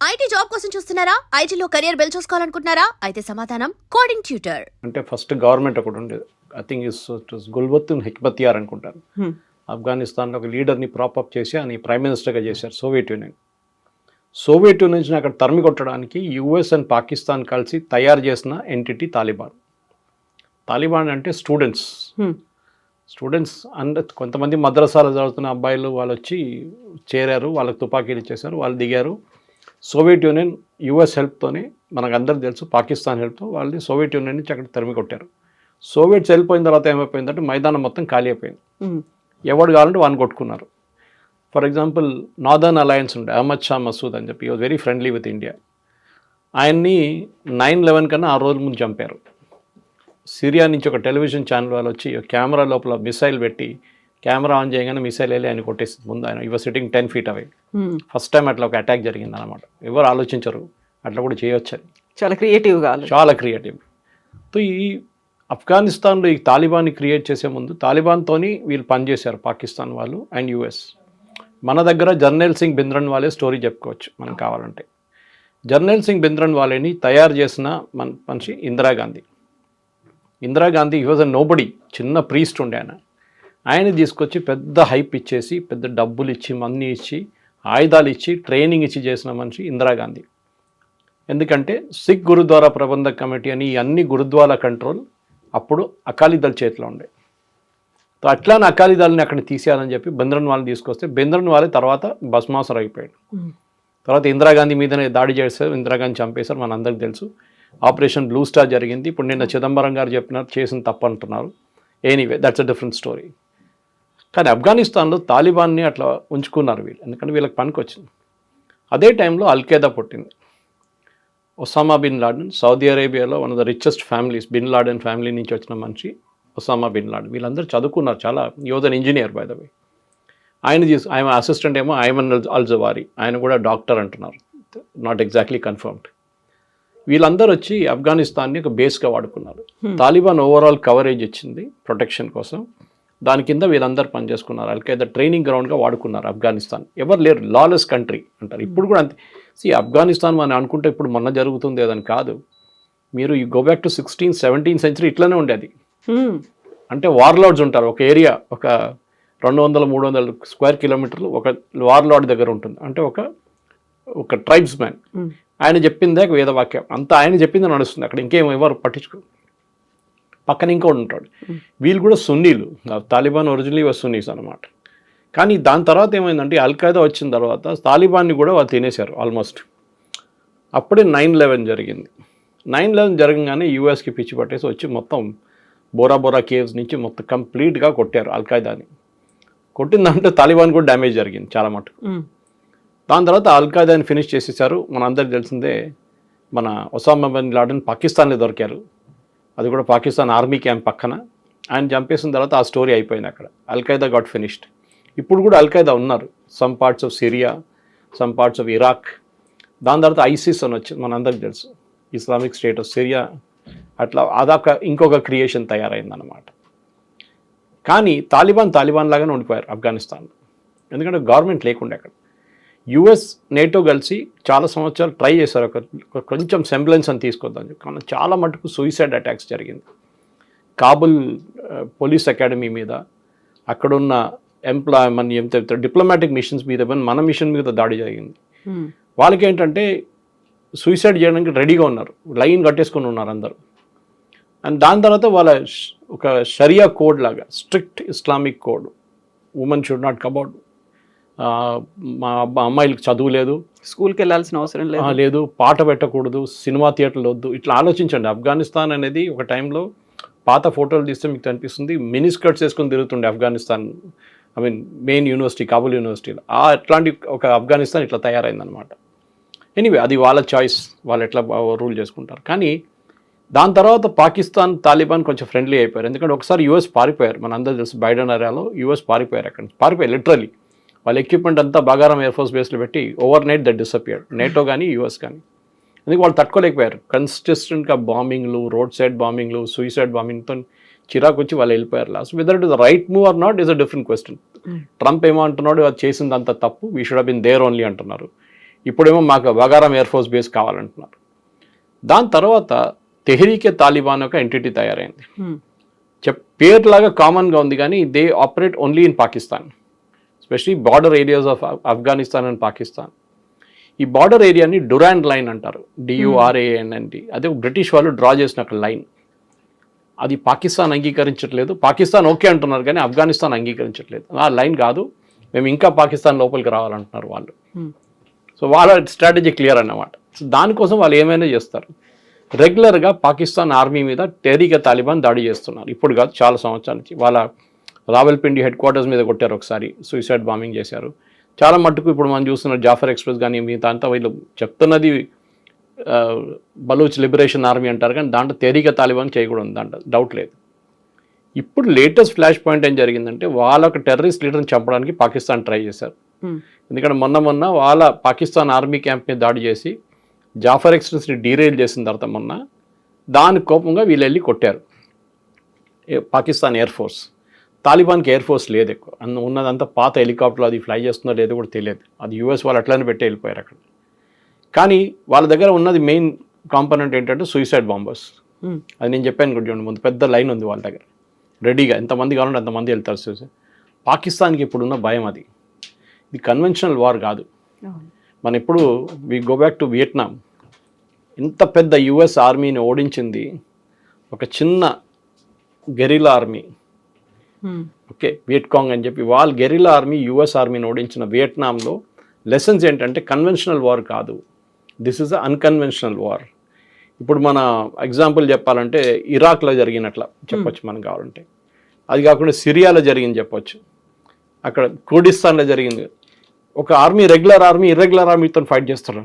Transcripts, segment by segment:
IT job కోసం చూస్తున్నారా? ఐటీలో కెరియర్ బిల్డ్ చూసుకోవాలనుకుంటున్నారా? అయితే సమాధానం కోడింగ్ ట్యూటర్ అంటే ఫస్ట్ గవర్నమెంట్ ఒకటి ఉండేది. I think is Gulbuddin Hekmatyar అనుకుంటాను. Hmm. ఆఫ్ఘనిస్తాన్లో ఒక లీడర్ని ప్రాపప్ చేసి ఆయన ప్రైమ్ మినిస్టర్గా చేశారు సోవియట్ యూనియన్ సోవియట్ యూనియన్ నుంచి అక్కడ తరిమి కొట్టడానికి యుఎస్ అండ్ పాకిస్తాన్ కలిసి తయారు చేసిన ఎంటిటీ తాలిబాన్ తాలిబాన్ అంటే స్టూడెంట్స్ Hmm. స్టూడెంట్స్ అండ్ కొంతమంది మద్రసాలు చదువుతున్న అబ్బాయిలు వాళ్ళు వచ్చి చేరారు వాళ్ళకి తుపాకీలు ఇచ్చేసారు వాళ్ళు దిగారు. సోవియట్ యూనియన్ యుఎస్ హెల్ప్తోనే మనకు అందరికి తెలుసు పాకిస్తాన్ హెల్ప్తో వాళ్ళని సోవియట్ యూనియన్ నుంచి అక్కడ తరిమి కొట్టారు. సోవియట్స్ వెళ్ళిపోయిన తర్వాత ఏమైపోయిందంటే మైదానం మొత్తం ఖాళీ అయిపోయింది. ఎవడు కావాలంటే వాడిని కొట్టుకున్నారు. ఫర్ ఎగ్జాంపుల్ నార్దర్న్ అలయన్స్ ఉండే అహ్మద్ షా మసూద్ అని చెప్పి was very friendly with India ఆయన్ని నైన్ లెవెన్ కన్నా ఆ రోజుల ముందు చంపారు. సిరియా నుంచి ఒక టెలివిజన్ ఛానల్ వాళ్ళు వచ్చి కెమెరా లోపల మిసైల్ పెట్టి కెమెరా ఆన్ చేయగానే మిసైల్ వెళ్ళి ఆయన కొట్టేసింది. ముందు ఆయన ఇవ సిట్టింగ్ టెన్ ఫీట్ అవే. ఫస్ట్ టైం అట్లా ఒక అటాక్ జరిగింది అనమాట ఎవరు ఆలోచించరు. అట్లా కూడా చేయొచ్చని. చాలా క్రియేటివ్గా చాలా క్రియేటివ్ సో ఈ ఆఫ్ఘనిస్తాన్లో ఈ తాలిబాన్ని క్రియేట్ చేసే ముందు తాలిబాన్తోని వీళ్ళు పనిచేశారు పాకిస్తాన్ వాళ్ళు అండ్ యుఎస్ మన దగ్గర జర్నల్ సింగ్ బింద్రన్ వాళ్ళే స్టోరీ చెప్పుకోవచ్చు మనం కావాలంటే. జర్నల్ సింగ్ బింద్రన్ వాళ్ళని తయారు చేసిన మన మనిషి ఇందిరాగాంధీ. ఇందిరాగాంధీ ఈ వాజ్ అ నోబడి చిన్న ప్రీస్ట్ ఉండే ఆయన. ఆయన తీసుకొచ్చి పెద్ద హైప్ ఇచ్చేసి పెద్ద డబ్బులు ఇచ్చి మనీ ఇచ్చి ఆయుధాలు ఇచ్చి ట్రైనింగ్ ఇచ్చి చేసిన మనిషి ఇందిరాగాంధీ. ఎందుకంటే సిక్ గురుద్వారా ప్రబంధక్ కమిటీ అని ఈ అన్ని గురుద్వాల కంట్రోల్ అప్పుడు అకాలీదళ్ చేతిలో ఉండే. సో అట్లానే అకాలీదళని అక్కడ తీసేయాలని చెప్పి బెంద్రన్ వాళ్ళని తీసుకొస్తే బెంద్రన్ వాళ్ళే తర్వాత భస్మాసురు అయిపోయాడు. తర్వాత ఇందిరాగాంధీ మీదనే దాడి చేశారు ఇందిరాగాంధీ చంపేశారు మన అందరికి తెలుసు. ఆపరేషన్ బ్లూ స్టార్ జరిగింది. ఇప్పుడు నిన్న చిదంబరం గారు చెప్పినారు చేసిన తప్పు అంటున్నారు anyway that's a different story కానీ ఆఫ్ఘనిస్తాన్లో తాలిబాన్ని అట్లా ఉంచుకున్నారు వీళ్ళు. ఎందుకంటే వీళ్ళకి పనికి వచ్చింది అదే టైంలో అల్ఖేదా పుట్టింది. ఒసామా బిన్ లాడెన్ సౌదీ అరేబియాలో one of the richest families bin Laden family నుంచి వచ్చిన మనిషి ఒసామా బిన్ లాడెన్. వీళ్ళందరూ చదువుకున్నారు చాలా యోధన్ ఇంజనీర్ బై ద వే ఆయన తీసు ఆయన అసిస్టెంట్ ఏమో ఐమన్ అల్ అల్జవారి. ఆయన కూడా డాక్టర్ అంటున్నారు. నాట్ ఎగ్జాక్ట్లీ కన్ఫర్మ్డ్ వీళ్ళందరూ వచ్చి ఆఫ్ఘనిస్తాన్ని ఒక బేస్గా వాడుకున్నారు. తాలిబాన్ ఓవరాల్ కవరేజ్ ఇచ్చింది ప్రొటెక్షన్ కోసం. దాని కింద వీళ్ళందరూ పనిచేసుకున్నారు. అల్ఖైదా ట్రైనింగ్ గ్రౌండ్గా వాడుకున్నారు ఆఫ్ఘనిస్తాన్. ఎవరు లేరు. లాలెస్ కంట్రీ అంటారు. ఇప్పుడు కూడా అంతే. సి ఆఫ్ఘనిస్తాన్ మనం అనుకుంటే ఇప్పుడు మొన్న జరుగుతుంది అదని కాదు. మీరు ఈ go back to sixteen seventeen century ఇట్లనే ఉండేది. ఉమ్, అంటే వార్లార్డ్స్ ఉంటారు. ఒక ఏరియా ఒక రెండు వందల మూడు వందల స్క్వేర్ కిలోమీటర్లు ఒక వార్లార్డ్ దగ్గర ఉంటుంది. అంటే ఒక ఒక ట్రైబ్స్ మ్యాన్ ఉమ్, ఆయన చెప్పిందే వేదవాక్యం. అంతా ఆయన చెప్పింది నడుస్తుంది. అక్కడ ఇంకేం ఎవరు పట్టించుకో పక్కన ఇంకోటి ఉంటాడు. వీళ్ళు కూడా సున్నీలు. తాలిబాన్ ఒరిజినలీ సున్నీస్ అనమాట కానీ దాని తర్వాత ఏమైందంటే అల్ఖైదా వచ్చిన తర్వాత తాలిబాన్ని కూడా వాళ్ళు తినేశారు ఆల్మోస్ట్ అప్పుడే నైన్ లెవెన్ జరిగింది. నైన్ లెవెన్ జరగగానే యూఎస్కి పిచ్చి పట్టేసి వచ్చి మొత్తం బోరా బోరా కేవ్స్ నుంచి మొత్తం కంప్లీట్గా కొట్టారు అల్ఖైదాని కొట్టిందంటే తాలిబాన్ కూడా డ్యామేజ్ జరిగింది చాలా మటుకు. ఉమ్, దాని తర్వాత అల్ఖాయిదాని ఫినిష్ చేసేసారు. మన అందరికి తెలిసిందే మన ఒసామా బిన్ లాడెన్ పాకిస్తాన్లో దొరికారు. అది కూడా పాకిస్తాన్ ఆర్మీ క్యాంప్ పక్కన. ఆయన చంపేసిన తర్వాత ఆ స్టోరీ అయిపోయింది అక్కడ. అల్ఖైదా గాట్ ఫినిష్డ్ ఇప్పుడు కూడా అల్ఖైదా ఉన్నారు. Some parts of Syria some parts of Iraq దాని తర్వాత ఐసిస్ అని వచ్చింది మనందరికి తెలుసు. ఇస్లామిక్ స్టేట్ ఆఫ్ సిరియా అట్లా అదొక ఇంకొక క్రియేషన్ తయారైందనమాట కానీ తాలిబాన్ తాలిబాన్ లాగానే ఉండిపోయారు ఆఫ్ఘనిస్తాన్లో. ఎందుకంటే గవర్నమెంట్ లేకుండా అక్కడ. యుఎస్ నేటో కలిసి చాలా సంవత్సరాలు ట్రై చేశారు. ఒక కొంచెం సెంబ్లెన్స్ అని తీసుకొద్దాం కానీ చాలా మటుకు సూయిసైడ్ అటాక్స్ జరిగింది. కాబుల్ పోలీస్ అకాడమీ మీద అక్కడున్న ఎంప్లాయ్ మన ఏం చెప్తారు డిప్లొమాటిక్ మిషన్స్ మీద మన మిషన్ మీద దాడి జరిగింది. ఉమ్, వాళ్ళకి ఏంటంటే సూసైడ్ చేయడానికి రెడీగా ఉన్నారు. లైన్ కట్టేసుకొని ఉన్నారు అందరూ. అండ్ దాని తర్వాత వాళ్ళ ఒక షరియా కోడ్ లాగా strict Islamic code women should not కబౌట్ మా అబ్బా అమ్మాయిలకు చదువు లేదు. స్కూల్కి వెళ్ళాల్సిన అవసరం లేదు. లేదు. పాట పెట్టకూడదు సినిమా థియేటర్లు వద్దు. ఇట్లా ఆలోచించండి. ఆఫ్ఘనిస్తాన్ అనేది ఒక టైంలో పాత ఫోటోలు తీస్తే మీకు అనిపిస్తుంది. మినీ స్కర్ట్స్ వేసుకొని తిరుగుతుండే Afghanistan I mean main university Kabul యూనివర్సిటీలో ఆ అట్లాంటి ఒక ఆఫ్ఘనిస్తాన్ ఇట్లా తయారైందనమాట ఎనీవే అది వాళ్ళ చాయిస్. వాళ్ళు ఎట్లా రూల్ చేసుకుంటారు. కానీ దాని తర్వాత పాకిస్తాన్ తాలిబాన్ కొంచెం ఫ్రెండ్లీ అయిపోయారు. ఎందుకంటే ఒకసారి యూఎస్ పారిపోయారు. మన అందరూ తెలుసు బైడెన్ ఏరియాలో యూఎస్ పారిపోయారు అక్కడ. పారిపోయారు లిటరలీ వాళ్ళ ఎక్విప్మెంట్ అంతా బాగారం ఎయిర్ ఫోర్స్ బేస్లో పెట్టి over night that disappeared NATO కానీ యూఎస్ కానీ ఎందుకు వాళ్ళు తట్టుకోలేకపోయారు? కన్సిస్టెంట్గా బాంబింగ్లు రోడ్ సైడ్ బాంబింగ్లు సూసైడ్ బాంబింగ్తో చిరాకు వచ్చి వాళ్ళు వెళ్ళిపోయారు last whether it the right move or not is a different question Trump ఏమో అంటున్నాడు అది చేసింది అంత తప్పు we should been there only అంటున్నారు. ఇప్పుడేమో మాకు వగారం ఎయిర్ ఫోర్స్ బేస్ కావాలంటున్నారు. దాని తర్వాత తెహరీకే తాలిబాన్ ఒక ఎంటిటీ తయారైంది. ఉమ్, చెప్ పేర్లాగా కామన్గా ఉంది కానీ they operate only in Pakistan especially border areas of Afghanistan and Pakistan ఈ బార్డర్ ఏరియాని డురాండ్ లైన్ అంటారు. డియుఆర్ఏఎన్ఎన్టి అదే బ్రిటిష్ వాళ్ళు డ్రా చేసిన ఒక లైన్ అది పాకిస్తాన్ అంగీకరించట్లేదు. పాకిస్తాన్ ఓకే అంటున్నారు కానీ ఆఫ్ఘనిస్తాన్ అంగీకరించట్లేదు. ఆ లైన్ కాదు. మేము ఇంకా పాకిస్తాన్ లోపలికి రావాలంటున్నారు వాళ్ళు. సో వాళ్ళ స్ట్రాటజీ క్లియర్ అన్నమాట. సో దానికోసం వాళ్ళు ఏమైనా చేస్తారు? రెగ్యులర్గా పాకిస్తాన్ ఆర్మీ మీద టెరీక తాలిబాన్ దాడి చేస్తున్నారు. ఇప్పుడు కాదు చాలా సంవత్సరాల నుంచి. వాళ్ళ రావల్పిండి హెడ్ క్వార్టర్స్ మీద కొట్టారు ఒకసారి. సూసైడ్ బాంబింగ్ చేశారు. చాలా మట్టుకు ఇప్పుడు మనం చూస్తున్న జాఫర్ ఎక్స్ప్రెస్ కానీ మిగతా అంతా వీళ్ళు చెప్తున్నది బలూచ్ లిబరేషన్ ఆర్మీ అంటారు కానీ దాంట్లో తెరీక తాలిబాన్ చేయకూడదు దాంట్లో డౌట్ లేదు. ఇప్పుడు లేటెస్ట్ ఫ్లాష్ పాయింట్ ఏం జరిగిందంటే వాళ్ళ ఒక టెర్రరిస్ట్ లీడర్ని చంపడానికి పాకిస్తాన్ ట్రై చేశారు. ఎందుకంటే మొన్న మొన్న వాళ్ళ పాకిస్తాన్ ఆర్మీ క్యాంప్ మీద దాడి చేసి జాఫర్ ఎక్స్ప్రెస్ని డీరైల్ చేసిన తర్వాత మొన్న దాని కోపంగా వీళ్ళు వెళ్ళి కొట్టారు పాకిస్తాన్ ఎయిర్ ఫోర్స్ తాలిబాన్కి ఎయిర్ ఫోర్స్ లేదు ఎక్కువ. అన్న ఉన్నదంతా పాత హెలికాప్టర్ అది ఫ్లై చేస్తుందో లేదో కూడా తెలియదు. అది యూఎస్ వాళ్ళు అట్లనే పెట్టి వెళ్ళిపోయారు అక్కడ. కానీ వాళ్ళ దగ్గర ఉన్నది మెయిన్ కాంపనెంట్ ఏంటంటే సూసైడ్ బాంబర్స్ అది నేను చెప్పాను కూడా చూడండి ముందు పెద్ద లైన్ ఉంది వాళ్ళ దగ్గర. రెడీగా ఎంతమంది కావాలంటే అంతమంది వెళ్తారు సూసైడ్ పాకిస్తాన్కి ఇప్పుడున్న భయం అది. ఇది కన్వెన్షనల్ వార్ కాదు. మన ఇప్పుడు we go back to Vietnam ఇంత పెద్ద యుఎస్ ఆర్మీని ఓడించింది ఒక చిన్న గెరిలా ఆర్మీ ఓకే వియట్కాంగ్ అని చెప్పి వాళ్ళ గెరిలా ఆర్మీ యుఎస్ ఆర్మీని ఓడించిన వియట్నాంలో లెసన్స్ ఏంటంటే కన్వెన్షనల్ వార్ కాదు. This is a unconventional war ఇప్పుడు మన ఎగ్జాంపుల్ చెప్పాలంటే ఇరాక్లో జరిగినట్ల చెప్పొచ్చు మనం కావాలంటే. అది కాకుండా సిరియాలో జరిగింది చెప్పొచ్చు. అక్కడ కుర్డిస్తాన్లో జరిగింది. ఒక ఆర్మీ రెగ్యులర్ ఆర్మీ ఇర్రెగ్యులర్ ఆర్మీతో ఫైట్ చేస్తారు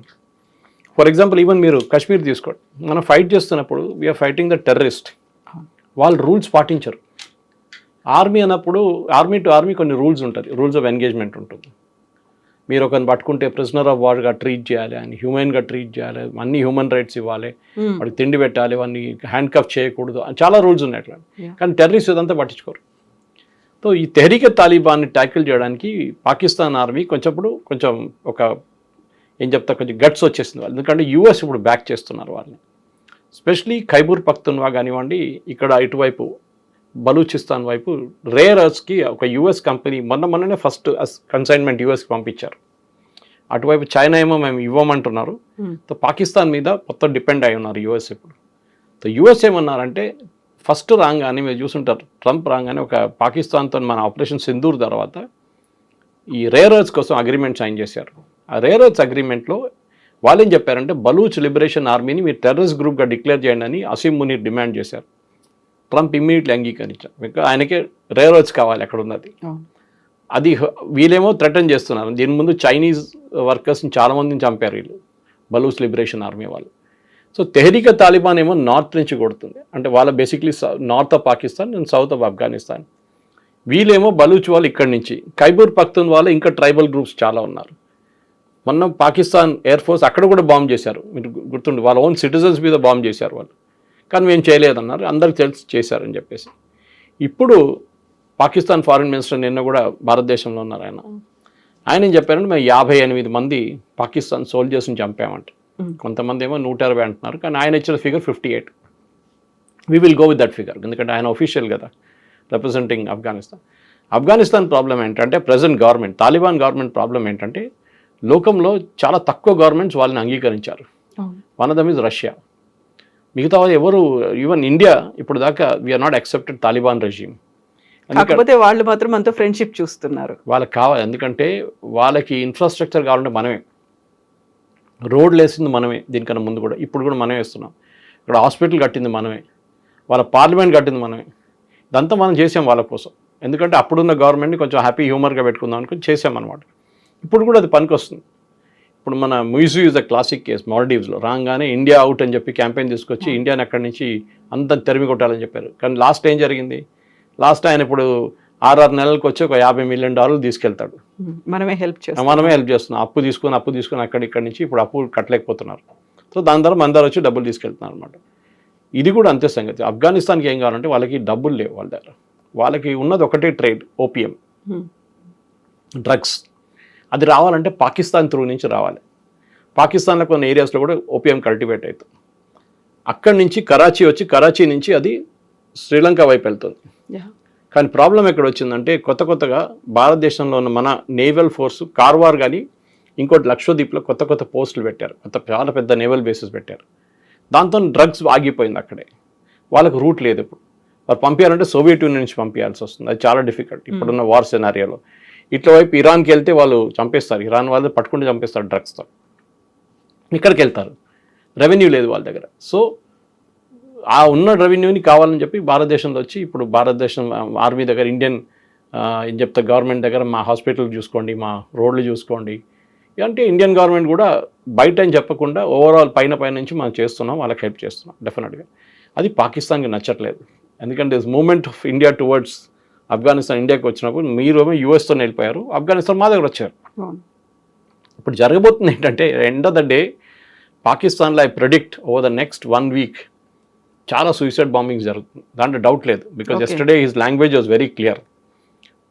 ఫర్ ఎగ్జాంపుల్ ఈవెన్ మీరు కాశ్మీర్ తీసుకోండి. మనం ఫైట్ చేస్తున్నప్పుడు we are fighting the terrorist వాళ్ళు రూల్స్ పాటించరు. ఆర్మీ అన్నప్పుడు ఆర్మీ టు ఆర్మీ కొన్ని రూల్స్ ఉంటుంది. రూల్స్ ఆఫ్ ఎంగేజ్మెంట్ ఉంటుంది. మీరు ఒకరిని పట్టుకుంటే ప్రిజనర్ ఆఫ్ వార్గా ట్రీట్ చేయాలి అని హ్యూమన్గా ట్రీట్ చేయాలి అన్ని హ్యూమన్ రైట్స్ ఇవ్వాలి ఉమ్, వాడికి తిండి పెట్టాలి వాడిని హ్యాండ్ కఫ్ చేయకూడదు అని చాలా రూల్స్ ఉన్నాయి అట్లా. కానీ టెర్రరిస్ట్ ఇదంతా పట్టించుకోరు. సో ఈ తెహరీక తాలిబాన్ని ట్యాకిల్ చేయడానికి పాకిస్తాన్ ఆర్మీ కొంచెంప్పుడు కొంచెం ఒక ఏం చెప్తా కొంచెం గట్స్ వచ్చేసింది వాళ్ళు ఎందుకంటే యూఎస్ ఇప్పుడు బ్యాక్ చేస్తున్నారు వాళ్ళని. స్పెషలీ ఖైబూర్ పఖ్తున్వా కానివ్వండి ఇక్కడ ఇటువైపు బలూచిస్తాన్ వైపు రేర్ అర్త్స్కి ఒక యుఎస్ కంపెనీ మొన్న మొన్ననే ఫస్ట్ కన్సైన్మెంట్ యూఎస్కి పంపించారు. అటువైపు చైనా ఏమో మేము ఇవ్వమంటున్నారు. పాకిస్తాన్ మీద మొత్తం డిపెండ్ అయి ఉన్నారు యూఎస్ ఇప్పుడు. సో యూఎస్ ఏమన్నారంటే ఫస్ట్ రాగానే మీరు చూసుంటారు ట్రంప్ రాగానే ఒక పాకిస్తాన్తో మన ఆపరేషన్ సింధూర్ తర్వాత ఈ రేర్ ఎర్త్స్ కోసం అగ్రిమెంట్ సైన్ చేశారు. ఆ రేర్ ఎర్త్స్ అగ్రిమెంట్లో వాళ్ళు ఏం చెప్పారంటే బలూచ్ లిబరేషన్ ఆర్మీని మీరు టెర్రరిస్ట్ గ్రూప్గా డిక్లేర్ చేయండి అని అసీం మునీర్ డిమాండ్ చేశారు. ట్రంప్ ఇమ్మీడియట్లీ అంగీకరించారు. ఇంకా ఆయనకే రేర్ ఎర్త్స్ కావాలి అక్కడ ఉన్నది. అది వీళ్ళేమో థ్రెటన్ చేస్తున్నారు. దీని ముందు చైనీస్ వర్కర్స్ని చాలామందిని చంపారు వీళ్ళు. బలూస్ లిబరేషన్ ఆర్మీ వాళ్ళు. సో తెహరీక తాలిబాన్ ఏమో నార్త్ నుంచి కొడుతుంది. అంటే వాళ్ళ basically north of Pakistan and south of Afghanistan వీళ్ళేమో బలూచ్ వాళ్ళు ఇక్కడి నుంచి. ఖైబూర్ పఖ్తూన్ వాళ్ళు ఇంకా ట్రైబల్ గ్రూప్స్ చాలా ఉన్నారు. మొన్న పాకిస్తాన్ ఎయిర్ ఫోర్స్ అక్కడ కూడా బాంబ్ చేశారు. మీరు గుర్తుండి వాళ్ళ ఓన్ సిటిజన్స్ మీద బాంబ్ చేశారు వాళ్ళు. కానీ మేము చేయలేదన్నారు. అందరికి తెలిసి చేశారని చెప్పేసి. ఇప్పుడు పాకిస్తాన్ ఫారిన్ మినిస్టర్ నిన్న కూడా భారతదేశంలో ఉన్నారు ఆయన. ఆయన ఏం చెప్పారంటే మేము యాభై ఎనిమిది మంది పాకిస్తాన్ సోల్జర్స్ని చంపామంట. కొంతమంది ఏమో నూట ఇరవై అంటున్నారు కానీ ఆయన ఇచ్చిన figure fifty eight we will go with that figure ఎందుకంటే ఆయన ఒఫీషియల్ కదా రిప్రజెంటింగ్ ఆఫ్ఘనిస్తాన్ ఆఫ్ఘనిస్తాన్ ప్రాబ్లం ఏంటంటే present government Taliban government problem ఏంటంటే లోకంలో చాలా తక్కువ గవర్నమెంట్స్ వాళ్ళని అంగీకరించారు. One of them is Russia మిగతా ఎవరు ఈవెన్ ఇండియా ఇప్పుడు దాకా we are not accepted Taliban regime కాకపోతే వాళ్ళు మాత్రం మనతో ఫ్రెండ్షిప్ చూస్తున్నారు. వాళ్ళకి కావాలి ఎందుకంటే వాళ్ళకి ఇన్ఫ్రాస్ట్రక్చర్ కావాలంటే మనమే. రోడ్లు వేసింది మనమే దీనికన్నా ముందు కూడా. ఇప్పుడు కూడా మనమే వేస్తున్నాం. ఇక్కడ హాస్పిటల్ కట్టింది మనమే. వాళ్ళ పార్లమెంట్ కట్టింది మనమే. ఇదంతా మనం చేసాం వాళ్ళ కోసం. ఎందుకంటే అప్పుడున్న గవర్నమెంట్ని కొంచెం హ్యాపీ హ్యూమర్గా పెట్టుకుందాం అనుకుని చేసాం అనమాట ఇప్పుడు కూడా అది పనికొస్తుంది. ఇప్పుడు మన museum is the classic case మాల్డీవ్స్లో రాగానే ఇండియా అవుట్ అని చెప్పి క్యాంపెయిన్ తీసుకొచ్చి ఇండియాని అక్కడి నుంచి అంత తెరిమి కొట్టాలని చెప్పారు. కానీ లాస్ట్ ఏం జరిగింది? లాస్ట్ ఆయన ఇప్పుడు ఆరు నెలలకు వచ్చి ఒక యాభై మిలియన్ డాలర్లు తీసుకెళ్తాడు. మనమే హెల్ప్ చేస్తాం మనమే హెల్ప్ చేస్తున్నాం. అప్పు తీసుకొని అప్పు తీసుకొని అక్కడి ఇక్కడి నుంచి ఇప్పుడు అప్పు కట్టలేకపోతున్నారు. సో దాని ద్వారా మన వచ్చి డబ్బులు తీసుకెళ్తున్నారు అనమాట ఇది కూడా అంతే సంగతి. ఆఫ్ఘనిస్తాన్కి ఏం కావాలంటే వాళ్ళకి డబ్బులు లేవు వాళ్ళ దగ్గర. వాళ్ళకి ఉన్నది ఒకటే ట్రేడ్ ఓపిఎం డ్రగ్స్ అది రావాలంటే పాకిస్తాన్ త్రూ నుంచి రావాలి. పాకిస్తాన్లో కొన్ని ఏరియాస్లో కూడా ఓపియం కల్టివేట్ అవుతుంది. అక్కడి నుంచి కరాచీ వచ్చి కరాచీ నుంచి అది శ్రీలంక వైపు వెళ్తుంది. కానీ ప్రాబ్లం ఎక్కడ వచ్చిందంటే కొత్త కొత్తగా భారతదేశంలో ఉన్న మన నేవల్ ఫోర్స్ కార్వార్ కానీ ఇంకోటి లక్షద్వీప్లో కొత్త కొత్త పోస్టులు పెట్టారు. కొత్త చాలా పెద్ద నేవల్ బేసెస్ పెట్టారు. దాంతో డ్రగ్స్ ఆగిపోయింది అక్కడే. వాళ్ళకు రూట్ లేదు ఇప్పుడు. వారు పంపించాలంటే సోవియట్ యూనియన్ నుంచి పంపించాల్సి వస్తుంది. అది చాలా డిఫికల్ట్ ఇప్పుడున్న వార్ సినారియోలో ఇట్లా వైపు ఇరాన్కి వెళ్తే వాళ్ళు చంపేస్తారు. ఇరాన్ వాళ్ళు పట్టుకుంటే చంపేస్తారు డ్రగ్స్తో ఇక్కడికి వెళ్తారు. రెవెన్యూ లేదు వాళ్ళ దగ్గర. సో ఆ ఉన్న రెవెన్యూని కావాలని చెప్పి భారతదేశంలో వచ్చి ఇప్పుడు భారతదేశం ఆర్మీ దగ్గర ఇండియన్ ఏం చెప్తా గవర్నమెంట్ దగ్గర మా హాస్పిటల్ చూసుకోండి మా రోడ్లు చూసుకోండి. అంటే ఇండియన్ గవర్నమెంట్ కూడా బయట అని చెప్పకుండా ఓవరాల్ పైన పైన నుంచి మనం చేస్తున్నాం వాళ్ళకి హెల్ప్ చేస్తున్నాం డెఫినెట్గా. అది పాకిస్తాన్కి నచ్చట్లేదు. ఎందుకంటే moment of India towards Afghanistan ఇండియాకి వచ్చినప్పుడు మీరేమో యూఎస్తో వెళ్ళిపోయారు. ఆఫ్ఘనిస్తాన్ మా దగ్గర వచ్చారు. ఇప్పుడు జరగబోతుంది ఏంటంటే ఎండ్ ఆఫ్ ద డే పాకిస్తాన్లో I predict over the next one week చాలా సూసైడ్ బాంబింగ్స్ జరుగుతుంది. దాంట్లో డౌట్ లేదు. Because. Yesterday his language was very clear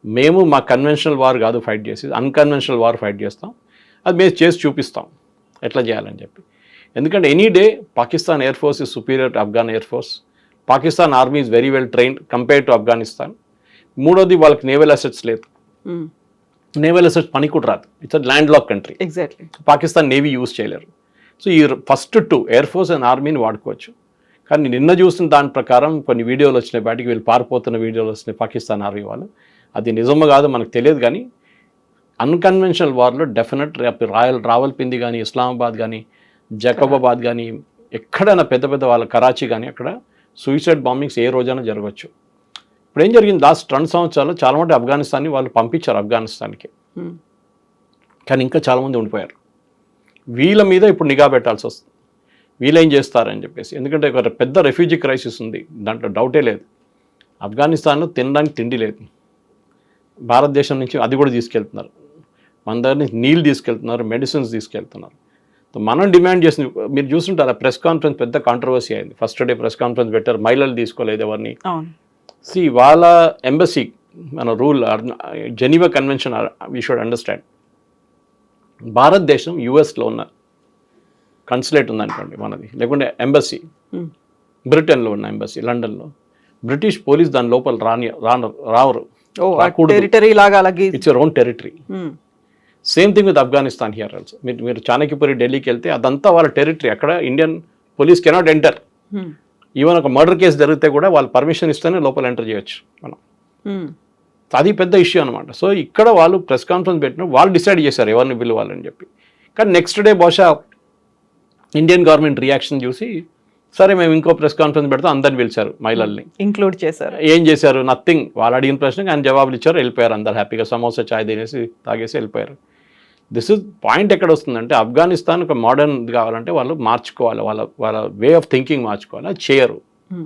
మేము మా కన్వెన్షనల్ వార్ కాదు ఫైట్ చేసి అన్కన్వెన్షనల్ వార్ ఫైట్ చేస్తాం. అది మేము చేసి చూపిస్తాం. ఎట్లా చేయాలని చెప్పి. ఎందుకంటే any day Pakistan air force is superior to Afghan air force Pakistan army is very well trained compare to Afghanistan మూడోది వాళ్ళకి నేవల్ అసెట్స్ లేదు. నేవల్ అసెట్స్ పని కూడా రాదు. It's land lock country exactly Pakistan navy use చేయలేరు. So ఈ first two air force and ఆర్మీని వాడుకోవచ్చు. కానీ నిన్న చూసిన దాని ప్రకారం కొన్ని వీడియోలు వచ్చినాయి. బయటికి వీళ్ళు పారిపోతున్న వీడియోలు వచ్చినాయి పాకిస్తాన్ ఆర్మీ వాళ్ళు. అది నిజమో కాదో మనకు తెలియదు కానీ అన్కన్వెన్షనల్ వార్లో డెఫినెట్ రాయల్ రావల్పింది కానీ ఇస్లామాబాద్ కానీ జకబాబాద్ కానీ ఎక్కడైనా పెద్ద పెద్ద వాళ్ళ కరాచీ కానీ అక్కడ సూసైడ్ బాంబింగ్స్ ఏ రోజైనా జరగవచ్చు. ఇప్పుడు ఏం జరిగింది? లాస్ట్ రెండు సంవత్సరాలు చాలా మంది ఆఫ్ఘనిస్తాన్ని వాళ్ళు పంపించారు ఆఫ్ఘనిస్తాన్కి. కానీ ఇంకా చాలామంది ఉండిపోయారు. వీళ్ళ మీద ఇప్పుడు నిఘా పెట్టాల్సి వస్తుంది. వీళ్ళు ఏం చేస్తారని చెప్పేసి. ఎందుకంటే ఒక పెద్ద రెఫ్యూజీ క్రైసిస్ ఉంది. దాంట్లో డౌటే లేదు. ఆఫ్ఘనిస్తాన్లో తినడానికి తిండి లేదు. భారతదేశం నుంచి అది కూడా తీసుకెళ్తున్నారు. మన దగ్గర నుంచి నీళ్ళు తీసుకెళ్తున్నారు మెడిసిన్స్ తీసుకెళ్తున్నారు. మనం డిమాండ్ చేసింది మీరు చూస్తుంటారు? ప్రెస్ కాన్ఫరెన్స్ పెద్ద కాంట్రవర్సీ అయింది. ఫస్ట్ డే ప్రెస్ కాన్ఫరెన్స్ పెట్టారు. మహిళలు తీసుకోలేదు ఎవరిని. సి వాళ్ళ ఎంబసీ మన rule Geneva convention we should understand Bharatadesam యుఎస్లో ఉన్న కన్సులేట్ ఉందనుకోండి మనది లేకుంటే ఎంబసీ Hmm. బ్రిటన్లో ఉన్న ఎంబసీ లండన్లో బ్రిటిష్ పోలీస్ దాని లోపల రాని రాను రావరు ఓ రాకూడదు. టెరిటరీ లాగా అలాగే it's your own territory Hmm. Same thing with Afghanistan here also మీరు మీరు చాణక్యపురి ఢిల్లీకి వెళ్తే అదంతా వాళ్ళ టెరిటరీ అక్కడ Indian police cannot enter Hmm. Even ఒక మర్డర్ కేసు జరిగితే కూడా వాళ్ళు పర్మిషన్ ఇస్తేనే లోపల ఎంటర్ చేయొచ్చు మనం. Hmm. అది పెద్ద ఇష్యూ అనమాట సో ఇక్కడ వాళ్ళు ప్రెస్ కాన్ఫరెన్స్ పెట్టిన వాళ్ళు డిసైడ్ చేశారు ఎవరిని పిలవాలని చెప్పి. కానీ నెక్స్ట్ డే బహుశా ఇండియన్ గవర్నమెంట్ రియాక్షన్ చూసి సరే మేము ఇంకో ప్రెస్ కాన్ఫరెన్స్ పెడతాం అందరిని పిలిచారు మహిళల్ని. ఇంక్లూడ్ చేశారు. ఏం చేశారు? నథింగ్ వాళ్ళు అడిగిన ప్రశ్నకి ఆయన జవాబులు ఇచ్చారు వెళ్ళిపోయారు అందరు హ్యాపీగా సమోసా చాయ్ తినేసి తాగేసి వెళ్ళిపోయారు. దిస్ ఇస్ పాయింట్ ఎక్కడ వస్తుందంటే ఆఫ్ఘనిస్తాన్ ఒక మోడర్న్ కావాలంటే వాళ్ళు మార్చుకోవాలి వాళ్ళ వాళ్ళ వే ఆఫ్ థింకింగ్ మార్చుకోవాలి అది చేయరు. Hmm.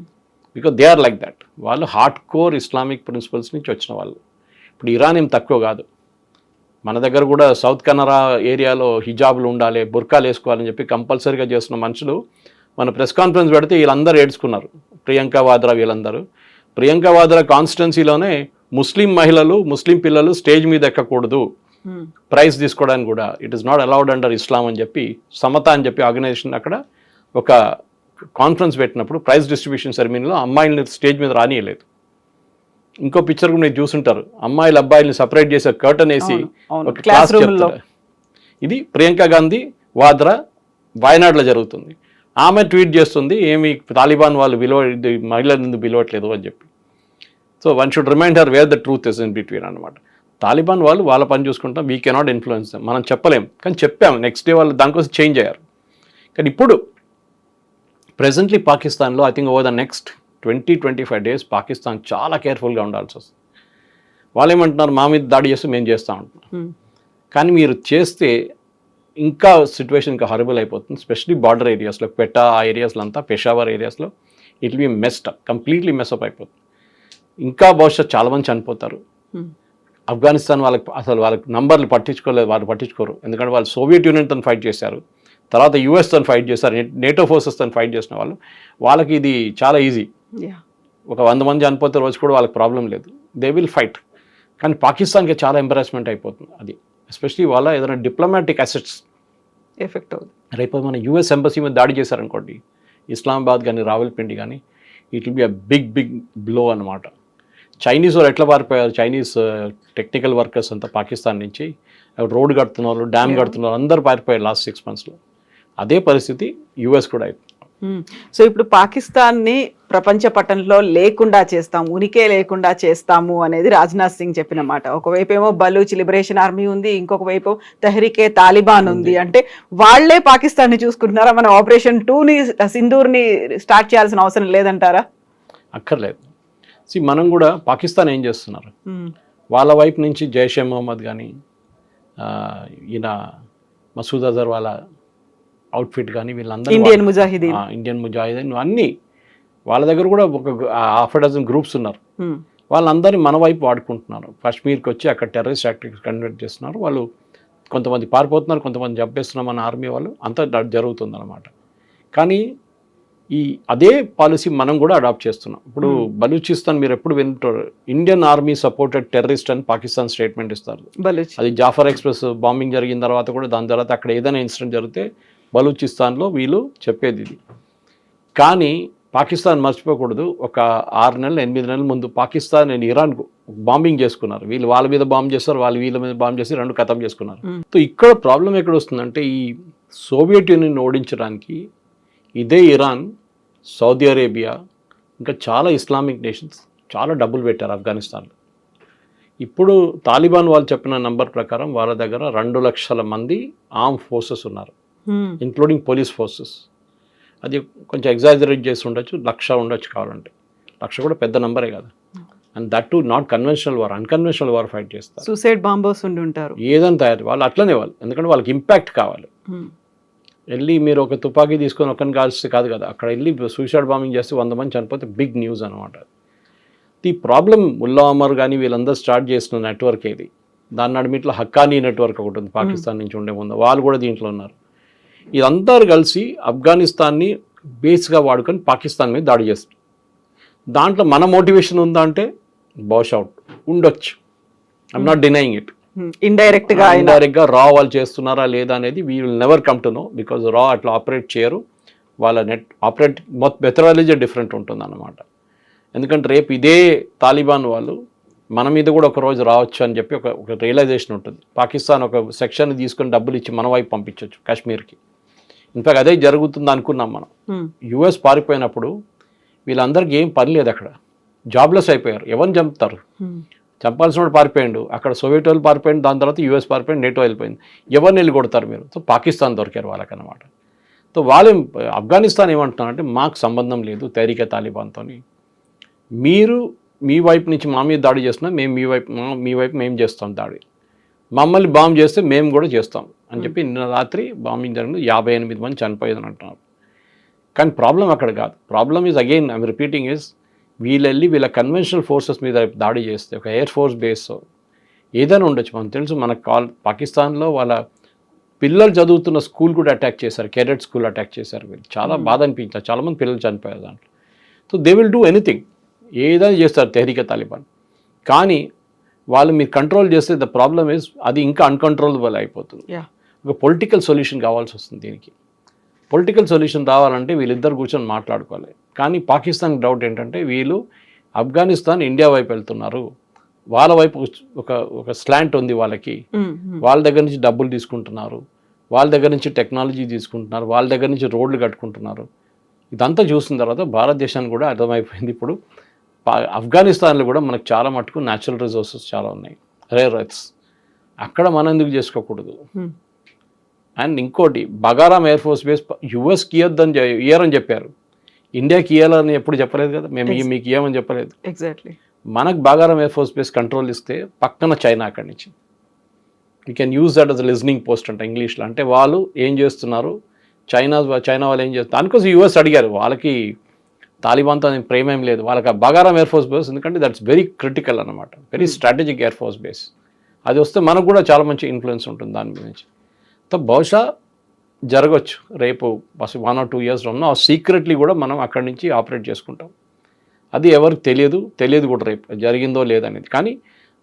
Because they are like that. వాళ్ళు హార్డ్ కోర్ ఇస్లామిక్ ప్రిన్సిపల్స్ నుంచి వచ్చిన వాళ్ళు. ఇప్పుడు ఇరాన్ ఏం తక్కువ కాదు. మన దగ్గర కూడా సౌత్ కెనరా ఏరియాలో హిజాబులు ఉండాలి బుర్కాలు వేసుకోవాలని చెప్పి కంపల్సరీగా చేస్తున్న మనుషులు మన ప్రెస్ కాన్ఫరెన్స్ పెడితే వీళ్ళందరూ ఏడ్చుకున్నారు. ప్రియాంక వాద్రా వీళ్ళందరూ. ప్రియాంక వాద్రా కాన్స్టిట్యున్సీలోనే ముస్లిం మహిళలు ముస్లిం పిల్లలు స్టేజ్ మీద ఎక్కకూడదు. ప్రైజ్ తీసుకోవడానికి కూడా it is not allowed under Islam అని చెప్పి సమత అని చెప్పి ఆర్గనైజేషన్ అక్కడ ఒక కాన్ఫరెన్స్ పెట్టినప్పుడు ప్రైజ్ డిస్ట్రిబ్యూషన్ సెరమనీలో అమ్మాయిల్ని స్టేజ్ మీద రానియలేదు. ఇంకో పిక్చర్ కూడా మీరు చూసుంటారు. అమ్మాయిలు అబ్బాయిల్ని సపరేట్ చేసే కర్టన్ వేసి. ఒక క్లాస్. చెప్తారు. ఇది ప్రియాంక గాంధీ వాద్రా వాయనాడ్లో జరుగుతుంది. ఆమె ట్వీట్ చేస్తుంది ఏమి తాలిబాన్ వాళ్ళు విలువ ఇది మహిళలను ఎందుకు పిలవట్లేదు అని చెప్పి. So one should remind her where the truth is in between అనమాట తాలిబాన్ వాళ్ళు వాళ్ళ పని చూసుకుంటాం వీ కెనాట్ ఇన్ఫ్లుయెన్స్ మనం చెప్పలేం. కానీ చెప్పాము నెక్స్ట్ డే వాళ్ళు దానికోసం చేంజ్ అయ్యారు. కానీ ఇప్పుడు ప్రెసెంట్లీ పాకిస్తాన్లో I think over the next twenty twenty five days Pakistan చాలా కేర్ఫుల్గా ఉండాల్సి వస్తుంది. వాళ్ళు ఏమంటున్నారు మా మీద దాడి చేస్తే మేము చేస్తూ ఉంటున్నాం Hmm. కానీ మీరు చేస్తే ఇంకా సిచ్యువేషన్ ఇంకా హరబుల్ అయిపోతుంది స్పెషలీ బార్డర్ ఏరియాస్లో పెట్టా ఆ ఏరియాస్లో అంతా పెషావర్ ఏరియాస్లో it be messed completely mess up అయిపోతుంది. ఇంకా బహుశా చాలామంది చనిపోతారు. Hmm. ఆఫ్ఘనిస్తాన్ వాళ్ళకి అసలు వాళ్ళకి నంబర్లు పట్టించుకోలేదు వాళ్ళు పట్టించుకోరు. ఎందుకంటే వాళ్ళు సోవియట్ యూనియన్తో ఫైట్ చేశారు. తర్వాత యుఎస్తో ఫైట్ చేశారు నేటో ఫోర్సెస్తో ఫైట్ చేసిన వాళ్ళు. వాళ్ళకి ఇది చాలా ఈజీ. ఒక వంద మంది చనిపోతే రోజు కూడా వాళ్ళకి ప్రాబ్లం లేదు. దే విల్ ఫైట్ కానీ పాకిస్తాన్కి చాలా ఎంబరాస్మెంట్ అయిపోతుంది అది. ఎస్పెషలీ వాళ్ళ ఏదైనా డిప్లొమాటిక్ అసెట్స్ ఎఫెక్ట్ అవుతుంది. రేపు మన యూఎస్ ఎంబసీ మీద దాడి చేశారనుకోండి ఇస్లామాబాద్ కానీ రావల్పిండి కానీ it will be a big big blow అనమాట చైనీస్ వాళ్ళు ఎట్లా పారిపోయారు? చైనీస్ టెక్నికల్ వర్కర్స్ అంతా పాకిస్తాన్ నుంచి రోడ్ కడుతున్న వాళ్ళు డ్యామ్. కడుతున్న వాళ్ళు అందరు పారిపోయారు లాస్ట్ సిక్స్ మంత్స్లో అదే పరిస్థితి యూఎస్ కూడా అయిపోయింది సో ఇప్పుడు పాకిస్తాన్ని ప్రపంచ పటంలో లేకుండా చేస్తాం ఉనికే లేకుండా చేస్తాము అనేది రాజ్నాథ్ సింగ్ చెప్పిన మాట. ఒకవైపు ఏమో బలూచ్ లిబరేషన్ ఆర్మీ ఉంది ఇంకొక వైపు తెహరికే తాలిబాన్ ఉంది. అంటే వాళ్ళే పాకిస్తాన్ని చూసుకుంటున్నారా? మన ఆపరేషన్ టూ ని సింధూర్ని స్టార్ట్ చేయాల్సిన అవసరం లేదంటారా? అక్కర్లేదు. సి మనం కూడా పాకిస్తాన్ ఏం చేస్తున్నారు? వాళ్ళ వైపు నుంచి జైషే మొహమ్మద్ కానీ ఈయన మసూద్ అజర్ వాళ్ళ అవుట్ఫిట్ కానీ వీళ్ళందరూ ఇండియన్ ముజాహిదీన్ ఇండియన్ ముజాహిదీన్ అన్నీ వాళ్ళ దగ్గర కూడా ఒక హాఫ్ డజన్ గ్రూప్స్ ఉన్నారు. వాళ్ళందరినీ మన వైపు వాడుకుంటున్నారు. కాశ్మీర్కి వచ్చి అక్కడ టెర్రరిస్ట్ యాక్టివిటీస్ కండక్ట్ చేస్తున్నారు. వాళ్ళు కొంతమంది పారిపోతున్నారు కొంతమంది చంపేస్తున్నాం మన ఆర్మీ వాళ్ళు. అంతా జరుగుతుంది అనమాట కానీ ఈ అదే పాలసీ మనం కూడా అడాప్ట్ చేస్తున్నాం. ఇప్పుడు బలూచిస్తాన్ మీరు ఎప్పుడు వింటారు? ఇండియన్ ఆర్మీ సపోర్టెడ్ టెర్రరిస్ట్ అని పాకిస్తాన్ స్టేట్మెంట్ ఇస్తారు. అది జాఫర్ ఎక్స్ప్రెస్ బాంబింగ్ జరిగిన తర్వాత కూడా దాని తర్వాత అక్కడ ఏదైనా ఇన్సిడెంట్ జరిగితే బలూచిస్తాన్లో వీళ్ళు చెప్పేది ఇది. కానీ పాకిస్తాన్ మర్చిపోకూడదు. ఒక ఆరు నెలలు ఎనిమిది నెలల ముందు పాకిస్తాన్ అండ్ ఇరాన్ బాంబింగ్ చేసుకున్నారు. వీళ్ళు వాళ్ళ మీద బాంబ్ చేస్తారు వాళ్ళు వీళ్ళ మీద బాంబ్ చేసి రెండు కథం చేసుకున్నారు. సో ఇక్కడ ప్రాబ్లం ఎక్కడ వస్తుందంటే ఈ సోవియట్ యూనియన్ ఓడించడానికి ఇదే ఇరాన్ సౌదీ అరేబియా ఇంకా చాలా ఇస్లామిక్ నేషన్స్ చాలా డబ్బులు పెట్టారు ఆఫ్ఘనిస్తాన్లో. ఇప్పుడు తాలిబాన్ వాళ్ళు చెప్పిన నంబర్ ప్రకారం వాళ్ళ దగ్గర రెండు లక్షల మంది ఆర్మ్ ఫోర్సెస్ ఉన్నారు. Including police forces. అది కొంచెం ఎగ్జాజరేట్ చేసి ఉండొచ్చు లక్ష ఉండొచ్చు కావాలంటే. లక్ష కూడా పెద్ద నంబరే కదా. And that to not conventional war unconventional war fight చేస్తారు. సూసైడ్ బాంబర్స్ ఉండి ఉంటారు. ఏదైనా తయారు వాళ్ళు అట్లనే వాళ్ళు ఎందుకంటే వాళ్ళకి ఇంపాక్ట్ కావాలి. వెళ్ళి మీరు ఒక తుపాకీ తీసుకొని ఒకరిని కాల్స్తే కాదు కదా. అక్కడ వెళ్ళి సూసైడ్ బాంబింగ్ చేస్తే వంద మంది చనిపోతే బిగ్ న్యూస్ అనమాట ఈ ప్రాబ్లం ముల్లా అమర్ కానీ వీళ్ళందరూ స్టార్ట్ చేసిన నెట్వర్క్ ఏది? దాని నడిమిట్లో హక్కానీ నెట్వర్క్ ఒకటి ఉంది పాకిస్తాన్ నుంచి ఉండే ముందు. వాళ్ళు కూడా దీంట్లో ఉన్నారు. ఇదంతా కలిసి ఆఫ్ఘనిస్తాన్ని బేస్గా వాడుకొని పాకిస్తాన్ మీద దాడి చేస్తారు. దాంట్లో మన మోటివేషన్ ఉందా అంటే బాష్ అవుట్ ఉండొచ్చు. ఐఎమ్ నాట్ డినయింగ్ ఇట్ ఇండైరెక్ట్గా ఇండైరెక్ట్గా రా వాళ్ళు చేస్తున్నారా లేదా అనేది we will never come to know because రా అట్లా ఆపరేట్ చేయరు. వాళ్ళ నెట్ ఆపరేట్ మొత్తం మెథడాలజీ డిఫరెంట్ ఉంటుంది అన్నమాట ఎందుకంటే రేపు ఇదే తాలిబాన్ వాళ్ళు మన మీద కూడా ఒక రోజు రావచ్చు అని చెప్పి ఒక ఒక రియలైజేషన్ ఉంటుంది. పాకిస్తాన్ ఒక సెక్షన్ తీసుకొని డబ్బులు ఇచ్చి మన వైపు పంపించవచ్చు కాశ్మీర్కి ఇన్ఫాక్ట్ అదే జరుగుతుంది అనుకున్నాం మనం. Hmm. యుఎస్ పారిపోయినప్పుడు వీళ్ళందరికీ ఏం పని లేదు అక్కడ. జాబ్లెస్ అయిపోయారు. ఎవరిని చంపుతారు? Hmm. చంపాల్సిన వాడు పారిపోయాడు. అక్కడ సోవియట్ వాళ్ళు పారిపోయింది దాని తర్వాత యూఎస్ పారిపోయింది నేటో వెళ్ళిపోయింది. ఎవరిని వెళ్ళి కొడతారు మీరు? సో పాకిస్తాన్ దొరికారు వాళ్ళకన్నమాట. సో వాళ్ళు ఆఫ్ఘనిస్తాన్ ఏమంటున్నారంటే మాకు సంబంధం లేదు తేరిక తాలిబాన్తో మీరు మీ వైపు నుంచి మా మీద దాడి చేస్తున్నా మేము మీ వైపు మా- మీ వైపు మేము చేస్తాం దాడి. మమ్మల్ని బాంబ్ చేస్తే మేము కూడా చేస్తాం అని చెప్పి నిన్న రాత్రి బాంబింగ్ జరిగింది. యాభై ఎనిమిది మంది చనిపోయేదని అంటున్నారు. కానీ ప్రాబ్లం అక్కడ కాదు. Problem is again I'm repeating is వీళ్ళు వెళ్ళి కన్వెన్షనల్ ఫోర్సెస్ మీద దాడి చేస్తే ఒక ఎయిర్ ఫోర్స్ బేస్ ఏదైనా ఉండొచ్చు. మనకు తెలుసు మన కాల్ పాకిస్తాన్లో వాళ్ళ పిల్లలు చదువుతున్న స్కూల్ కూడా అటాక్ చేశారు. కెడెట్ స్కూల్ అటాక్ చేశారు. వీళ్ళు చాలా బాధ అనిపించారు చాలామంది పిల్లలు చనిపోయారు దాంట్లో. So they will do anything ఏదైనా చేస్తారు తెహరిక తాలిబాన్. కానీ వాళ్ళు మీరు కంట్రోల్ చేస్తే ద ప్రాబ్లమ్ ఇస్ అది ఇంకా అన్కంట్రోలబుల్ అయిపోతుంది. ఒక పొలిటికల్ సొల్యూషన్ కావాల్సి వస్తుంది దీనికి. పొలిటికల్ సొల్యూషన్ రావాలంటే వీళ్ళిద్దరు కూర్చొని మాట్లాడుకోవాలి. కానీ పాకిస్తాన్ డౌట్ ఏంటంటే వీళ్ళు ఆఫ్ఘనిస్తాన్ ఇండియా వైపు వెళ్తున్నారు. వాళ్ళ వైపు ఒక ఒక స్లాంట్ ఉంది వాళ్ళకి. వాళ్ళ దగ్గర నుంచి డబ్బులు తీసుకుంటున్నారు. వాళ్ళ దగ్గర నుంచి టెక్నాలజీ తీసుకుంటున్నారు. వాళ్ళ దగ్గర నుంచి రోడ్లు కట్టుకుంటున్నారు. ఇదంతా చూసిన తర్వాత భారతదేశానికి కూడా అర్థమైపోయింది ఇప్పుడు. ఆఫ్ఘనిస్తాన్లో కూడా మనకు చాలా మటుకు న్యాచురల్ రిసోర్సెస్ చాలా ఉన్నాయి. రేర్ ఎర్త్స్ అక్కడ మనం ఎందుకు చేసుకోకూడదు. అండ్ ఇంకోటి బగారాం ఎయిర్ ఫోర్స్ బేస్ యుఎస్కి ఇయ్యొద్దని చె- ఇయ్యరని చెప్పారు. ఇండియాకి ఇయ్యాలని ఎప్పుడు చెప్పలేదు కదా? మేము మీకు ఇయ్యమని చెప్పలేదు. ఎగ్జాక్ట్లీ మనకు Bagram air force base control ఇస్తే పక్కన చైనా అక్కడి నుంచి. You can use that as listening post అంట ఇంగ్లీష్లో అంటే వాళ్ళు ఏం చేస్తున్నారు? చైనా చైనా వాళ్ళు ఏం చేస్తారు దానికోసం యూఎస్ అడిగారు. వాళ్ళకి తాలిబాన్తో ఏం ప్రేమ ఏం లేదు. వాళ్ళకి ఆ బగారం ఎయిర్ ఫోర్స్ బేస్ ఎందుకంటే దట్స్ వెరీ క్రిటికల్ అనమాట very strategic air force base అది వస్తే మనకు కూడా చాలా మంచి ఇన్ఫ్లుయెన్స్ ఉంటుంది దాని నుంచి. సో బహుశా జరగవచ్చు రేపు వన్ ఆర్ టూ ఇయర్స్ ఉన్న సీక్రెట్లీ కూడా మనం అక్కడి నుంచి ఆపరేట్ చేసుకుంటాం. అది ఎవరికి తెలియదు తెలియదు కూడా రేపు జరిగిందో లేదనేది. కానీ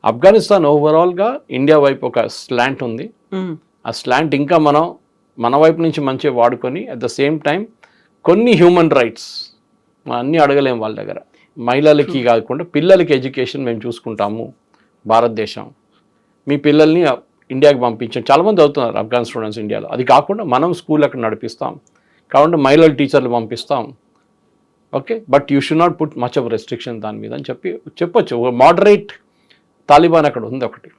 ఆఫ్ఘనిస్తాన్ ఓవరాల్గా ఇండియా వైపు ఒక స్లాంట్ ఉంది. ఆ స్లాంట్ ఇంకా మనం మన వైపు నుంచి మంచిగా వాడుకొని అట్ ద సేమ్ టైం కొన్ని హ్యూమన్ రైట్స్ అన్నీ అడగలేం వాళ్ళ దగ్గర. మహిళలకి కాకుండా పిల్లలకి ఎడ్యుకేషన్ మేము చూసుకుంటాము భారతదేశం. మీ పిల్లల్ని ఇండియాకి పంపించాం. చాలామంది అవుతున్నారు ఆఫ్ఘాన్ స్టూడెంట్స్ ఇండియాలో. అది కాకుండా మనం స్కూల్ అక్కడ నడిపిస్తాం. కాబట్టి మహిళల టీచర్లు పంపిస్తాం. Okay? But you should not put much of restriction దాని మీద అని చెప్పి చెప్పొచ్చు. ఒక మోడరేట్ తాలిబాన్ అక్కడ ఉంది ఒకటి.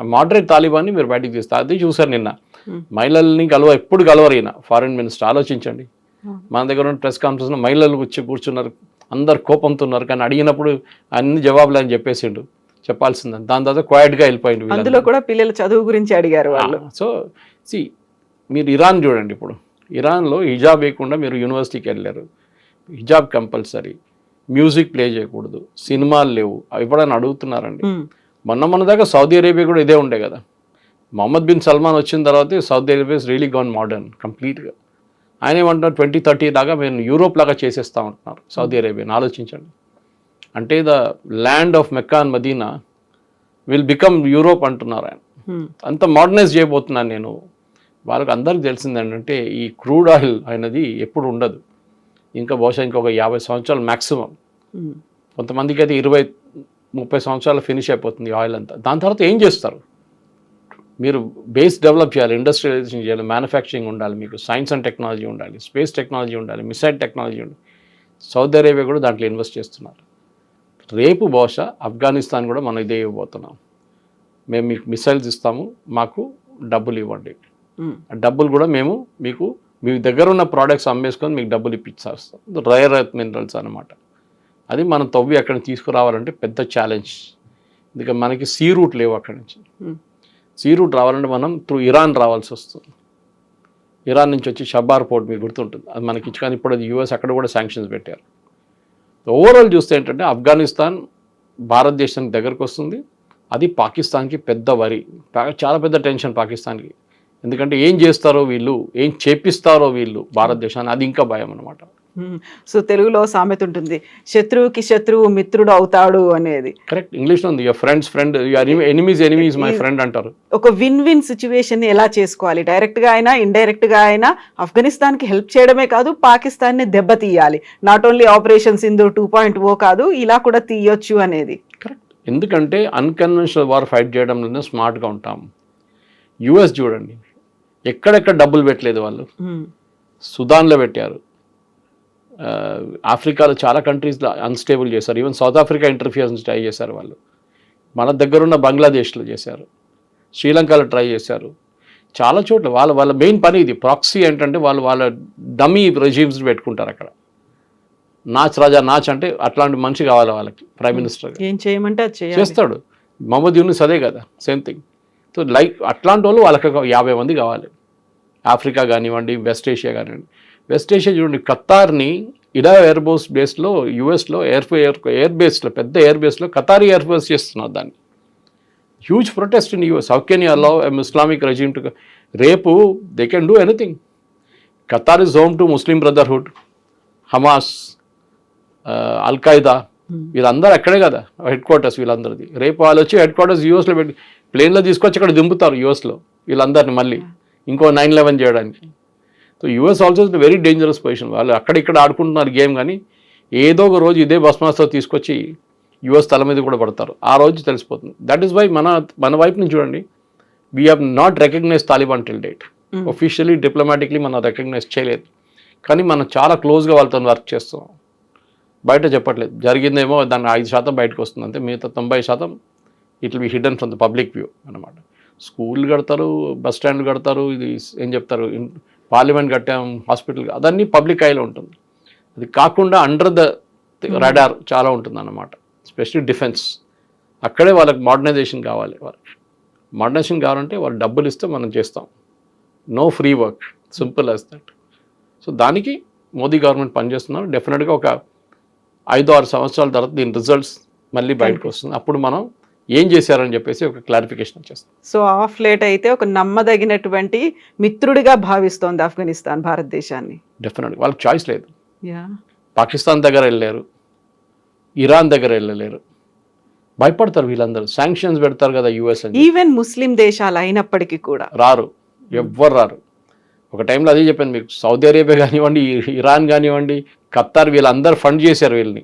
ఆ మోడరేట్ తాలిబాన్ని మీరు బయటికి తీస్తారు అది చూసారు నిన్న. Hmm. మహిళల్ని కలవ ఎప్పుడు కలవరు ఈయన ఫారిన్ మినిస్టర్ ఆలోచించండి. Hmm. మన దగ్గర ఉన్న ప్రెస్ కాన్ఫరెన్స్ మహిళలు వచ్చి కూర్చున్నారు. అందరు కోపంతో ఉన్నారు. కానీ అడిగినప్పుడు అన్ని జవాబులు అని చెప్పేసిండు. చెప్పాల్సిందని దాని తర్వాత క్వైట్గా వెళ్ళిపోయింది అందులో. కూడా పిల్లల చదువు గురించి అడిగారు వాళ్ళు. సో సి మీరు ఇరాన్ చూడండి ఇప్పుడు. ఇరాన్లో హిజాబ్ వేయకుండా మీరు యూనివర్సిటీకి వెళ్ళారు హిజాబ్ కంపల్సరీ. మ్యూజిక్ ప్లే చేయకూడదు. సినిమాలు లేవు. అవి ఎప్పుడైనా అడుగుతున్నారండి. మొన్న మొన్న దాకా సౌదీ అరేబియా కూడా ఇదే ఉండే కదా. మొహమ్మద్ బిన్ సల్మాన్ వచ్చిన తర్వాత Saudi Arabia is really gone modern కంప్లీట్గా ఆయన ఏమంటున్నారు? ట్వంటీ థర్టీ దాకా మేము యూరోప్ లాగా చేసేస్తా ఉంటున్నారు సౌదీ అరేబియాని. ఆలోచించండి. అంటే the land of Mecca and Medina will become Europe అంటున్నారు ఆయన. ఉమ్, అంత మోడర్నైజ్ చేయబోతున్నాను నేను. వాళ్ళకి అందరికి తెలిసింది ఏంటంటే ఈ క్రూడ్ ఆయిల్ అనేది ఎప్పుడు ఉండదు. ఇంకా బహుశా ఇంకొక యాభై సంవత్సరాలు మ్యాక్సిమం ఉమ్, కొంతమందికి అయితే ఇరవై ముప్పై సంవత్సరాలు ఫినిష్ అయిపోతుంది ఆయిల్ అంతా. దాని తర్వాత ఏం చేస్తారు? మీరు బేస్ డెవలప్ చేయాలి ఇండస్ట్రియలైజేషన్ చేయాలి మ్యానుఫ్యాక్చరింగ్ ఉండాలి మీకు సైన్స్ అండ్ టెక్నాలజీ ఉండాలి స్పేస్ టెక్నాలజీ ఉండాలి మిసైల్ టెక్నాలజీ ఉండాలి. సౌదీ అరేబియా కూడా దాంట్లో ఇన్వెస్ట్ చేస్తున్నారు. రేపు బహుశా ఆఫ్ఘనిస్తాన్ కూడా మనం ఇదే ఇవ్వబోతున్నాం. మేము మీకు మిసైల్స్ ఇస్తాము మాకు డబ్బులు ఇవ్వండి. డబ్బులు కూడా మేము మీకు మీ దగ్గర ఉన్న ప్రోడక్ట్స్ అమ్మేసుకొని మీకు డబ్బులు ఇప్పించేస్తాం రేర్ ఎర్త్ మినరల్స్ అనమాట అది మనం తవ్వి అక్కడ తీసుకురావాలంటే పెద్ద ఛాలెంజ్ ఎందుకంటే మనకి సీ రూట్ లేవు అక్కడి నుంచి. సీ రూట్ రావాలంటే మనం త్రూ ఇరాన్ రావాల్సి వస్తుంది. ఇరాన్ నుంచి వచ్చి షబార్ పోర్ట్ మీకు గుర్తుంటుంది. అది మనకి ఇచ్చి కానీ ఇప్పుడు అది యూఎస్ అక్కడ కూడా శాంక్షన్స్ పెట్టారు. ఓవరాల్ చూస్తే ఏంటంటే ఆఫ్ఘనిస్తాన్ భారతదేశానికి దగ్గరకు వస్తుంది. అది పాకిస్తాన్కి పెద్ద వరి. చాలా పెద్ద టెన్షన్ పాకిస్తాన్కి. ఎందుకంటే ఏం చేస్తారో వీళ్ళు ఏం చేపిస్తారో వీళ్ళు భారతదేశాన్ని అది ఇంకా భయం అనమాట సో తెలుగులో సామెత ఉంటుంది శత్రువుకి శత్రువు మిత్రుడు అవుతాడు అనేది. కరెక్ట్. ఇంగ్లీష్లో ఉంది your friends friend your enemies enemies my friend అంటారు. ఒక విన్ విన్ సిచ్యువేషన్ ఎలా చేసుకోవాలి? డైరెక్ట్గా అయినా ఇండైరెక్ట్గా అయినా ఆఫ్ఘనిస్తాన్కి హెల్ప్ చేయడమే కాదు పాకిస్తాన్ని దెబ్బతీయాలి. Not only operation Sindhu two point o కాదు ఇలా కూడా తీయొచ్చు అనేది. కరెక్ట్. ఎందుకంటే అన్కన్వెన్షనల్ వార్ ఫైట్ చేయడంలోనే స్మార్ట్గా ఉంటాం. యుఎస్ చూడండి ఎక్కడెక్కడ డబ్బులు పెట్టలేదు వాళ్ళు. సుదాన్లో పెట్టారు. ఆఫ్రికాలో చాలా కంట్రీస్లో అన్స్టేబుల్ చేశారు. Even South Africa interference try చేశారు వాళ్ళు. మన దగ్గరున్న బంగ్లాదేశ్లో చేశారు. శ్రీలంకలో ట్రై చేశారు. చాలా చోట్ల వాళ్ళ వాళ్ళ మెయిన్ పని ఇది. ప్రాక్సీ ఏంటంటే వాళ్ళు వాళ్ళ డమీ రెజీమ్స్ పెట్టుకుంటారు అక్కడ. నాచ్ రాజా నాచ్ అంటే అట్లాంటి మనిషి కావాలి వాళ్ళకి ప్రైమ్ మినిస్టర్ ఏం చేయమంటే చేస్తాడు. మహమ్మద్ యూనిస్ అదే కదా సేమ్ థింగ్ సో లైక్ అట్లాంటి వాళ్ళు వాళ్ళకి యాభై మంది కావాలి. ఆఫ్రికా కానివ్వండి వెస్ట్ ఏషియా కానివ్వండి. వెస్ట్ ఏషియా చూడండి ఖతార్ని ఇడా ఎయిర్ బోస్ బేస్లో యూఎస్లో ఎయిర్ ఎయిర్ ఎయిర్ బేస్లో పెద్ద ఎయిర్ బేస్లో ఖతారీ ఎయిర్ బేస్ చేస్తున్నారు దాన్ని. Huge protest in US how can you allow Islamic regime to రేపు they can do anything Qatar is home to Muslim brotherhood Hamas al Qaeda వీళ్ళందరూ అక్కడే కదా హెడ్ క్వార్టర్స్ వీళ్ళందరిది. రేపు వాళ్ళు వచ్చి హెడ్ క్వార్టర్స్ యూఎస్లో పెట్టి ప్లేన్లో తీసుకొచ్చి అక్కడ దింపుతారు యూఎస్లో వీళ్ళందరిని మళ్ళీ. ఇంకో నైన్ లెవెన్ చేయడానికి. So US also is very dangerous position వాళ్ళు అక్కడ ఇక్కడ ఆడుకుంటున్నారు గేమ్ కానీ ఏదో ఒక రోజు ఇదే బస్మాస్తో తీసుకొచ్చి యూఎస్ తల మీద కూడా పడతారు. ఆ రోజు తెలిసిపోతుంది. దట్ ఈస్ వై మన మన వైపు నుంచి చూడండి. We have not recognize Taliban till date. Officially diplomatically మనం రికగ్నైజ్ చేయలేదు. కానీ మనం చాలా క్లోజ్గా వాళ్ళతో వర్క్ చేస్తాం. బయట చెప్పట్లేదు. జరిగిందేమో దాన్ని ఐదు శాతం బయటకు వస్తుంది. అంతే మిగతా తొంభై శాతం it will be hidden from the public view అనమాట స్కూల్ కడతారు బస్ స్టాండ్లు కడతారు ఇది ఏం చెప్తారు? పార్లమెంట్ కట్టాం హాస్పిటల్ అదన్నీ పబ్లిక్ ఐలో ఉంటుంది. అది కాకుండా అండర్ ద రడార్ చాలా ఉంటుంది అన్నమాట స్పెషల్లీ డిఫెన్స్ అక్కడే వాళ్ళకి మోడర్నైజేషన్ కావాలి. వాళ్ళకి మోడర్నైజేషన్ కావాలంటే వాళ్ళు డబ్బులు ఇస్తే మనం చేస్తాం. No free work simple as that so దానికి మోదీ గవర్నమెంట్ పనిచేస్తున్నారు. డెఫినెట్గా ఒక ఐదు ఆరు సంవత్సరాల తర్వాత దీని రిజల్ట్స్ మళ్ళీ బయటకు వస్తుంది. అప్పుడు మనం ఏం చేశారని చెప్పేసి ఒక క్లారిఫికేషన్ వచ్చేస్తుంది. సో ఆఫ్ లేట్ అయితే ఒక నమ్మదగినటువంటి మిత్రుడిగా భావిస్తోంది ఆఫ్ఘనిస్తాన్ భారతదేశాన్ని. డెఫినెట్గా వాళ్ళకి చాయిస్ లేదు. పాకిస్తాన్ దగ్గర వెళ్ళలేరు. ఇరాన్ దగ్గర వెళ్ళలేరు. భయపడతారు వీళ్ళందరూ. శాంక్షన్స్ పెడతారు కదా యూఎస్ ఈవెన్ ముస్లిం దేశాలు అయినప్పటికీ కూడా. రారు. ఎవ్వరు రారు. ఒక టైంలో అదే చెప్పాను మీకు. సౌదీ అరేబియా కానివ్వండి ఇరాన్ కానివ్వండి ఖత్తార్ వీళ్ళందరూ ఫండ్ చేశారు వీళ్ళని.